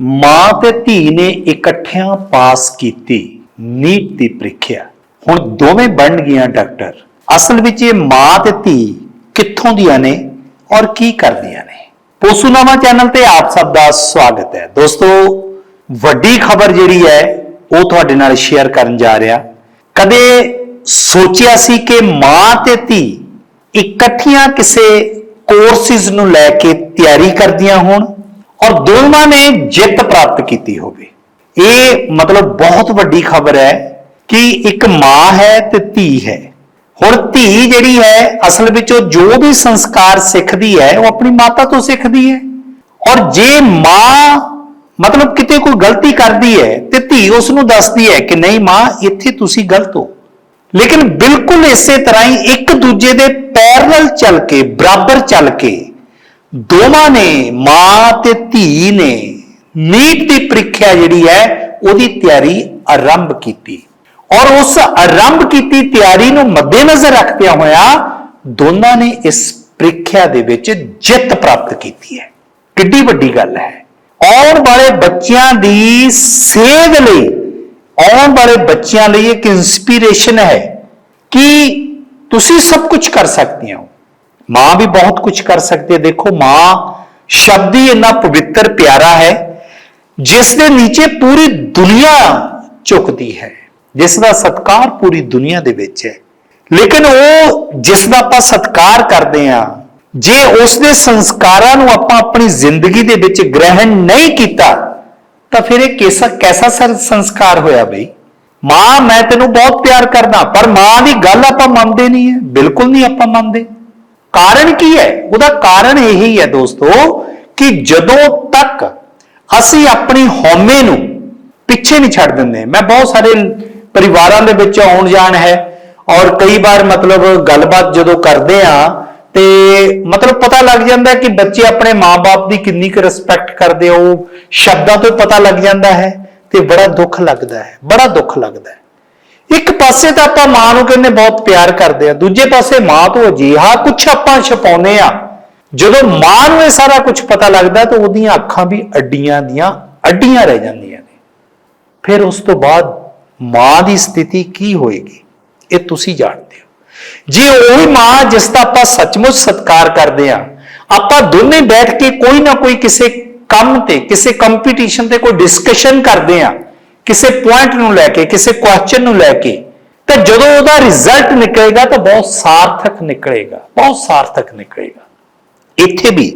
ਮਾਂ ਤੇ ਧੀ ਨੇ ਇਕੱਠਿਆਂ ਪਾਸ ਕੀਤੀ, ਨੀਟ ਦੀ ਪ੍ਰੀਖਿਆ। ਹੁਣ ਦੋਵੇਂ ਬਣ ਗਈਆਂ ਡਾਕਟਰ। ਅਸਲ ਵਿੱਚ ਇਹ ਮਾਂ ਤੇ ਧੀ ਕਿੱਥੋਂ ਦੀਆਂ ਨੇ ਔਰ ਕੀ ਕਰਦੀਆਂ ਨੇ? ਪੋਸੂਨਾਮਾ ਚੈਨਲ ਤੇ ਆਪ ਸਭ ਦਾ ਸਵਾਗਤ ਹੈ। ਦੋਸਤੋ, ਵੱਡੀ ਖਬਰ ਜਿਹੜੀ ਹੈ, ਉਹ ਤੁਹਾਡੇ ਨਾਲ ਸ਼ੇਅਰ ਕਰਨ ਜਾ ਰਿਹਾ। ਕਦੇ ਸੋਚਿਆ ਸੀ ਕਿ ਮਾਂ ਤੇ ਧੀ ਇਕੱਠੀਆਂ ਕਿਸੇ ਕੋਰਸਿਸ ਨੂੰ ਲੈ ਕੇ ਤਿਆਰੀ ਕਰਦੀਆਂ ਹੋਣ? ਔਰ ਦੋਵਾਂ ਨੇ ਜਿੱਤ ਪ੍ਰਾਪਤ ਕੀਤੀ ਹੋਵੇ। ਇਹ ਮਤਲਬ ਬਹੁਤ ਵੱਡੀ ਖਬਰ ਹੈ ਕਿ ਇੱਕ ਮਾਂ ਹੈ ਤੇ ਧੀ ਹੈ। ਹੁਣ ਧੀ ਜਿਹੜੀ ਹੈ, ਅਸਲ ਵਿੱਚ ਉਹ ਜੋ ਵੀ ਸੰਸਕਾਰ ਸਿੱਖਦੀ ਹੈ, ਉਹ ਆਪਣੀ ਮਾਤਾ ਤੋਂ ਸਿੱਖਦੀ ਹੈ। ਔਰ ਜੇ ਮਾਂ ਮਤਲਬ ਕਿਤੇ ਕੋਈ ਗਲਤੀ ਕਰਦੀ ਹੈ ਤੇ ਧੀ ਉਸ ਨੂੰ ਦੱਸਦੀ ਹੈ ਕਿ ਨਹੀਂ ਮਾਂ, ਇੱਥੇ ਤੁਸੀਂ ਗਲਤ ਹੋ। ਲੇਕਿਨ ਬਿਲਕੁਲ ਇਸੇ ਤਰ੍ਹਾਂ ਹੀ ਇੱਕ ਦੂਜੇ ਦੇ ਪੈਰਲਲ ਚੱਲ ਕੇ, ਬਰਾਬਰ ਚੱਲ ਕੇ ਦੋਵਾਂ ਨੇ, ਮਾਂ ਤੇ ਧੀ ਨੇ ਨੀਟ ਦੀ ਪ੍ਰੀਖਿਆ ਜਿਹੜੀ ਹੈ, ਉਹਦੀ ਤਿਆਰੀ ਆਰੰਭ ਕੀਤੀ। ਔਰ ਉਸ ਆਰੰਭ ਕੀਤੀ ਤਿਆਰੀ ਨੂੰ ਮੱਦੇਨਜ਼ਰ ਰੱਖਦਿਆਂ ਹੋਇਆ ਦੋਨਾਂ ਨੇ ਇਸ ਪ੍ਰੀਖਿਆ ਦੇ ਵਿੱਚ ਜਿੱਤ ਪ੍ਰਾਪਤ ਕੀਤੀ ਹੈ। ਕਿੱਡੀ ਵੱਡੀ ਗੱਲ ਹੈ। ਆਉਣ ਵਾਲੇ ਬੱਚਿਆਂ ਦੀ ਸੇਧ ਲਈ, ਆਉਣ ਵਾਲੇ ਬੱਚਿਆਂ ਲਈ ਇੱਕ ਇਨਸਪੀਰੇਸ਼ਨ ਹੈ ਕਿ ਤੁਸੀਂ ਸਭ ਕੁਝ ਕਰ ਸਕਦੇ ਹੋ। ਮਾਂ ਵੀ ਬਹੁਤ ਕੁਝ ਕਰ ਸਕਦੀ ਹੈ। ਦੇਖੋ, ਮਾਂ ਸ਼ਬਦ ਹੀ ਇੰਨਾ ਪਵਿੱਤਰ, ਪਿਆਰਾ ਹੈ, ਜਿਸ ਦੇ ਨੀਚੇ ਪੂਰੀ ਦੁਨੀਆ ਝੁਕਦੀ ਹੈ, ਜਿਸ ਦਾ ਸਤਕਾਰ ਪੂਰੀ ਦੁਨੀਆ ਦੇ ਵਿੱਚ ਹੈ। ਲੇਕਿਨ ਉਹ ਜਿਸ ਦਾ ਆਪਾਂ ਸਤਕਾਰ ਕਰਦੇ ਆ ਜੇ ਉਸ ਦੇ ਸੰਸਕਾਰਾਂ ਨੂੰ ਆਪਾਂ ਆਪਣੀ ਜ਼ਿੰਦਗੀ ਦੇ ਵਿੱਚ ਗ੍ਰਹਿਣ ਨਹੀਂ ਕੀਤਾ, ਤਾਂ ਫਿਰ ਇਹ ਕੈਸਾ ਕੈਸਾ ਸੰਸਕਾਰ ਹੋਇਆ ਬਈ? ਮਾਂ, ਮੈਂ ਤੈਨੂੰ ਬਹੁਤ ਪਿਆਰ ਕਰਦਾ, ਪਰ ਮਾਂ ਦੀ ਗੱਲ ਆਪਾਂ ਮੰਨਦੇ ਨਹੀਂ ਹੈ, ਬਿਲਕੁਲ ਨਹੀਂ ਆਪਾਂ ਮੰਨਦੇ। ਕਾਰਨ ਕੀ ਹੈ? ਉਹਦਾ ਕਾਰਨ ਇਹੀ ਹੈ ਦੋਸਤੋ ਕਿ ਜਦੋਂ ਤੱਕ ਅਸੀਂ ਆਪਣੀ ਹਉਮੈ ਨੂੰ ਪਿੱਛੇ ਨਹੀਂ ਛੱਡ ਦਿੰਦੇ, ਮੈਂ ਬਹੁਤ ਸਾਰੇ ਪਰਿਵਾਰਾਂ ਦੇ ਵਿੱਚ ਆਉਣ ਜਾਣ ਹੈ ਔਰ ਕਈ ਵਾਰ ਮਤਲਬ ਗੱਲਬਾਤ ਜਦੋਂ ਕਰਦੇ ਆ ਤੇ ਮਤਲਬ ਪਤਾ ਲੱਗ ਜਾਂਦਾ ਕਿ ਬੱਚੇ ਆਪਣੇ ਮਾਪੇ ਦੀ ਕਿੰਨੀ ਕੁ ਰਿਸਪੈਕਟ ਕਰਦੇ ਉਹ ਸ਼ਬਦਾਂ ਤੋਂ ਪਤਾ ਲੱਗ ਜਾਂਦਾ ਹੈ ਤੇ ਬੜਾ ਦੁੱਖ ਲੱਗਦਾ ਹੈ, ਬੜਾ ਦੁੱਖ ਲੱਗਦਾ ਹੈ। ਇੱਕ ਪਾਸੇ ਤਾਂ ਆਪਾਂ ਮਾਂ ਨੂੰ ਕਹਿੰਦੇ ਬਹੁਤ ਪਿਆਰ ਕਰਦੇ ਆ, ਦੂਜੇ ਪਾਸੇ ਮਾਂ ਤੋਂ ਅਜਿਹਾ ਕੁਛ ਆਪਾਂ ਛਪਾਉਨੇ ਆ। ਜਦੋਂ ਮਾਂ ਨੂੰ ਇਹ ਸਾਰਾ ਕੁਝ ਪਤਾ ਲੱਗਦਾ ਤਾਂ ਉਹਦੀਆਂ ਅੱਖਾਂ ਵੀ ਅੱਡੀਆਂ ਦੀਆਂ ਅੱਡੀਆਂ ਰਹਿ ਜਾਂਦੀਆਂ ਨੇ। ਫਿਰ ਉਸ ਤੋਂ ਬਾਅਦ ਮਾਂ ਦੀ ਸਥਿਤੀ ਕੀ ਹੋਏਗੀ, ਇਹ ਤੁਸੀਂ ਜਾਣਦੇ ਹੋ। ਜੇ ਉਹੀ ਮਾਂ ਜਿਸ ਦਾ ਆਪਾਂ ਸੱਚਮੁੱਚ ਸਤਿਕਾਰ ਕਰਦੇ ਆ, ਆਪਾਂ ਦੋਨੇ ਬੈਠ ਕੇ ਕੋਈ ਨਾ ਕੋਈ ਕਿਸੇ ਕੰਮ ਤੇ, ਕਿਸੇ ਕੰਪੀਟੀਸ਼ਨ ਤੇ ਕੋਈ ਡਿਸਕਸ਼ਨ ਕਰਦੇ ਆ ਕਿਸੇ ਪੁਆਇੰਟ ਨੂੰ ਲੈ ਕੇ, ਕਿਸੇ ਕੁਐਸਚਨ ਨੂੰ ਲੈ ਕੇ, ਤਾਂ ਜਦੋਂ ਉਹਦਾ ਰਿਜ਼ਲਟ ਨਿਕਲੇਗਾ ਤਾਂ ਬਹੁਤ ਸਾਰਥਕ ਨਿਕਲੇਗਾ, ਬਹੁਤ ਸਾਰਥਕ ਨਿਕਲੇਗਾ। ਇੱਥੇ ਵੀ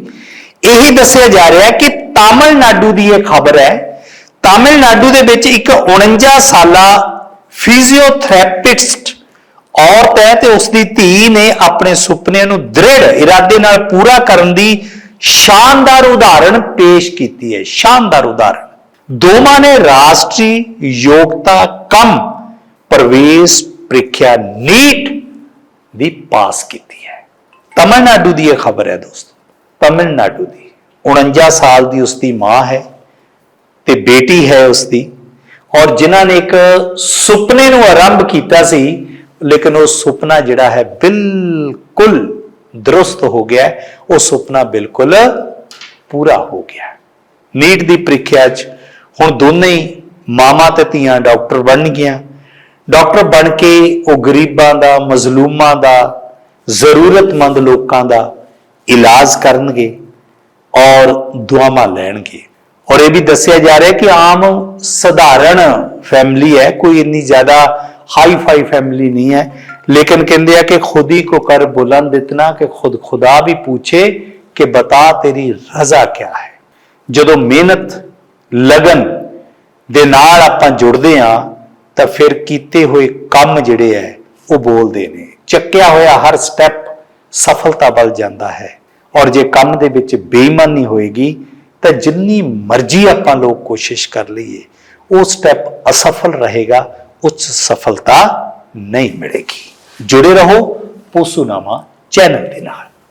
ਇਹੀ ਦੱਸਿਆ ਜਾ ਰਿਹਾ ਕਿ ਤਾਮਿਲਨਾਡੂ ਦੀ ਇਹ ਖਬਰ ਹੈ, ਤਾਮਿਲਨਾਡੂ ਦੇ ਵਿੱਚ ਇੱਕ 49 ਸਾਲਾ ਫਿਜ਼ੀਓਥੈਰੇਪਿਸਟ ਔਰਤ ਹੈ ਤੇ ਉਸ ਦੀ ਧੀ ਨੇ ਆਪਣੇ ਸੁਪਨੇ ਨੂੰ ਦ੍ਰਿੜ ਇਰਾਦੇ ਨਾਲ ਪੂਰਾ ਕਰਨ ਦੀ ਸ਼ਾਨਦਾਰ ਉਦਾਹਰਣ ਪੇਸ਼ ਕੀਤੀ ਹੈ, ਸ਼ਾਨਦਾਰ ਉਦਾਹਰਣ। ਦੋਵਾਂ ਨੇ ਰਾਸ਼ਟਰੀ ਯੋਗਤਾ ਕੰਮ ਪ੍ਰਵੇਸ਼ ਪ੍ਰੀਖਿਆ ਨੀਟ ਦੀ ਪਾਸ ਕੀਤੀ ਹੈ। ਤਮਿਲਨਾਡੂ ਦੀ ਇਹ ਖਬਰ ਹੈ ਦੋਸਤੋ। ਤਮਿਲਨਾਡੂ ਦੀ 49 ਸਾਲ ਦੀ ਉਸ ਦੀ ਮਾਂ ਹੈ ਤੇ ਬੇਟੀ ਹੈ ਉਸ ਦੀ ਔਰ ਜਿਨ੍ਹਾਂ ਨੇ ਇੱਕ ਸੁਪਨੇ ਨੂੰ ਆਰੰਭ ਕੀਤਾ ਸੀ, ਲੇਕਿਨ ਉਹ ਸੁਪਨਾ ਜਿਹੜਾ ਹੈ ਬਿਲਕੁਲ ਦਰੁਸਤ ਹੋ ਗਿਆ ਉਹ ਸੁਪਨਾ ਬਿਲਕੁਲ ਪੂਰਾ ਹੋ ਗਿਆ ਨੀਟ ਦੀ ਪ੍ਰੀਖਿਆ 'ਚ ਹੁਣ ਦੋਨੇ ਮਾਮਾ ਤੇ ਧੀਆਂ ਡਾਕਟਰ ਬਣ ਗਿਆ ਡਾਕਟਰ ਬਣ ਕੇ ਉਹ ਗਰੀਬਾਂ ਦਾ, ਮਜ਼ਲੂਮਾਂ ਦਾ, ਜ਼ਰੂਰਤਮੰਦ ਲੋਕਾਂ ਦਾ ਇਲਾਜ ਕਰਨਗੇ ਔਰ ਦੁਆਵਾਂ ਲੈਣਗੇ। ਔਰ ਇਹ ਵੀ ਦੱਸਿਆ ਜਾ ਰਿਹਾ ਕਿ ਆਮ ਸਧਾਰਨ ਫੈਮਿਲੀ ਹੈ, ਕੋਈ ਇੰਨੀ ਜ਼ਿਆਦਾ ਹਾਈ ਫਾਈ ਫੈਮਿਲੀ ਨਹੀਂ ਹੈ। ਲੇਕਿਨ ਕਹਿੰਦੇ ਆ ਕਿ ਖੁਦੀ ਕੋ ਕਰ ਬੁਲੰਦ ਇਤਨਾ ਕਿ ਖੁਦ ਖੁਦਾ ਵੀ ਪੁੱਛੇ ਕਿ ਬਤਾ ਤੇਰੀ ਰਜ਼ਾ ਕਿਆ ਹੈ। ਜਦੋਂ ਮਿਹਨਤ ਲਗਨ ਦੇ ਨਾਲ ਆਪਾਂ ਜੁੜਦੇ ਆ ਤਾਂ ਫਿਰ ਕੀਤੇ ਹੋਏ ਕੰਮ ਜਿਹੜੇ ਹੈ, ਉਹ ਬੋਲਦੇ ਨੇ। ਚੱਕਿਆ ਹੋਇਆ ਹਰ ਸਟੈਪ ਸਫਲਤਾ ਵੱਲ ਜਾਂਦਾ ਹੈ। ਔਰ ਜੇ ਕੰਮ ਦੇ ਵਿੱਚ ਬੇਈਮਾਨੀ ਹੋਏਗੀ, ਤਾਂ ਜਿੰਨੀ ਮਰਜ਼ੀ ਆਪਾਂ ਲੋਕ ਕੋਸ਼ਿਸ਼ ਕਰ ਲਈਏ, ਉਹ ਸਟੈਪ ਅਸਫਲ ਰਹੇਗਾ, ਉੱਚ ਸਫਲਤਾ ਨਹੀਂ ਮਿਲੇਗੀ। ਜੁੜੇ ਰਹੋ ਪੋਸੂਨਾਮਾ ਚੈਨਲ ਦੇ ਨਾਲ।